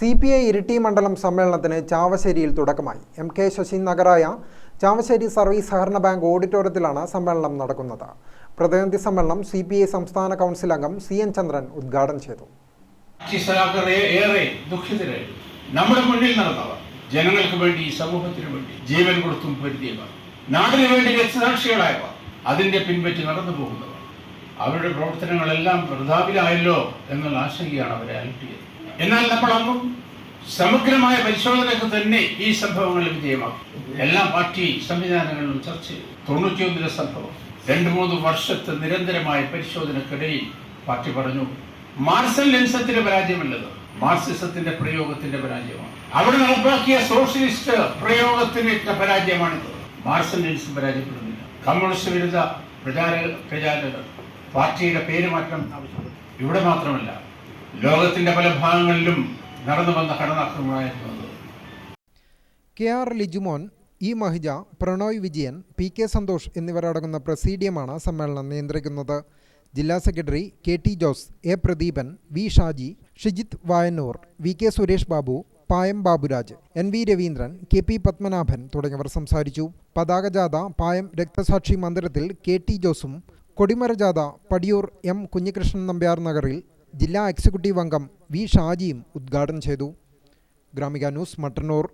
C P I Iritty മണ്ഡലം സമ്മേളനത്തിന് ചാവശ്ശേരിയിൽ തുടക്കമായി. എം കെ ശശി നഗറായ ചാവശ്ശേരി സർവീസ് സഹകരണ ബാങ്ക് ഓഡിറ്റോറിയത്തിലാണ് സമ്മേളനം നടക്കുന്നത്. പ്രതിനിധി സമ്മേളനം സി പി ഐ സംസ്ഥാന കൗൺസിൽ അംഗം സി എൻ ചന്ദ്രൻ ഉദ്ഘാടനം ചെയ്തു. ഏറെ ദുഃഖിതരായി നമ്മുടെ മുന്നിൽ നടന്നവർ ജനങ്ങൾക്ക് വേണ്ടി സമൂഹത്തിന് വേണ്ടി ജീവൻ കൊടുത്തും പൊരുതിയവർ നാടിനു വേണ്ടി രക്തസാക്ഷികളായവർ അതിന്റെ പിൻപറ്റി നടന്നു പോകുന്നവർ. അവരുടെ പ്രവർത്തനങ്ങളെല്ലാം പ്രതാപിലായല്ലോ എന്നുള്ള ആശങ്കയാണ് അവരെ അലട്ടിയത്. എന്നാൽ നമ്മൾ അന്നും സമഗ്രമായ പരിശോധനയ്ക്ക് തന്നെ ഈ സംഭവങ്ങൾ വിജയമാക്കും എല്ലാ പാർട്ടി സംവിധാനങ്ങളിലും ചർച്ച ചെയ്തു. തൊണ്ണൂറ്റിയൊന്നിലെ സംഭവം. രണ്ടു മൂന്ന് വർഷത്തെ നിരന്തരമായ പരിശോധനക്കിടയിൽ പാർട്ടി പറഞ്ഞു മാർസൽ ലെൻസത്തിന്റെ പരാജയമല്ലത് മാർസിസത്തിന്റെ പ്രയോഗത്തിന്റെ പരാജയമാണ്. അവിടെ നടപ്പാക്കിയ സോഷ്യലിസ്റ്റ് പ്രയോഗത്തിന്റെ പരാജയമാണിത്. മാർസൽ ലെൻസും പരാജയപ്പെടുന്നില്ല. കമ്മ്യൂണിസ്റ്റ് വിരുദ്ധ പ്രചാര പ്രചാരകർ പാർട്ടിയുടെ പേര് ആവശ്യപ്പെട്ടു. ഇവിടെ മാത്രമല്ല ലോകത്തിന്റെ പല ഭാഗങ്ങളിലും നടന്നു വന്ന കടനാക്രമണമായിരുന്നു K R Lijumon E Mahija Pranoy Vijayan P K Santhosh എന്നിവരടങ്ങുന്ന പ്രസീഡിയമാണ് സമ്മേളനം നിയന്ത്രിക്കുന്നത്. ജില്ലാ secretary K T Jose A Pradeepan V Shaji Shijith Vayannur V K Suresh Babu Payam Baburaj N V Raveendran K P Padmanabhan തുടങ്ങിയവർ സംസാരിച്ചു. പതാകജാഥ പായം രക്തസാക്ഷി മന്ദിരത്തിൽ കെ ടി ജോസും കൊടിമരജാഥ പടിയൂർ എം. കുഞ്ഞികൃഷ്ണൻ നമ്പ്യാർ നഗറിൽ ജില്ലാ എക്സിക്യൂട്ടീവ് അംഗം വി. ഷാജിയും ഉദ്ഘാടനം ചെയ്തു. Gramika news Mattannur.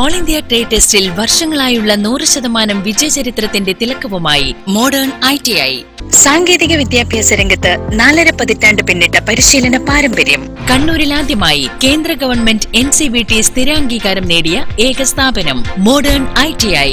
All India trade ടെസ്റ്റിൽ വർഷങ്ങളായുള്ള നൂറ് ശതമാനം വിജയചരിത്രത്തിന്റെ തിലക്കവുമായി മോഡേൺ ഐ ടി ഐ സാങ്കേതിക വിദ്യാഭ്യാസ രംഗത്ത് നാലര പതിറ്റാണ്ട് പിന്നിട്ട പരിശീലന പാരമ്പര്യം. കണ്ണൂരിൽ ആദ്യമായി കേന്ദ്ര government N C B T സ്ഥിരാംഗീകാരം നേടിയ ഏക സ്ഥാപനം മോഡേൺ ഐ ടി ഐ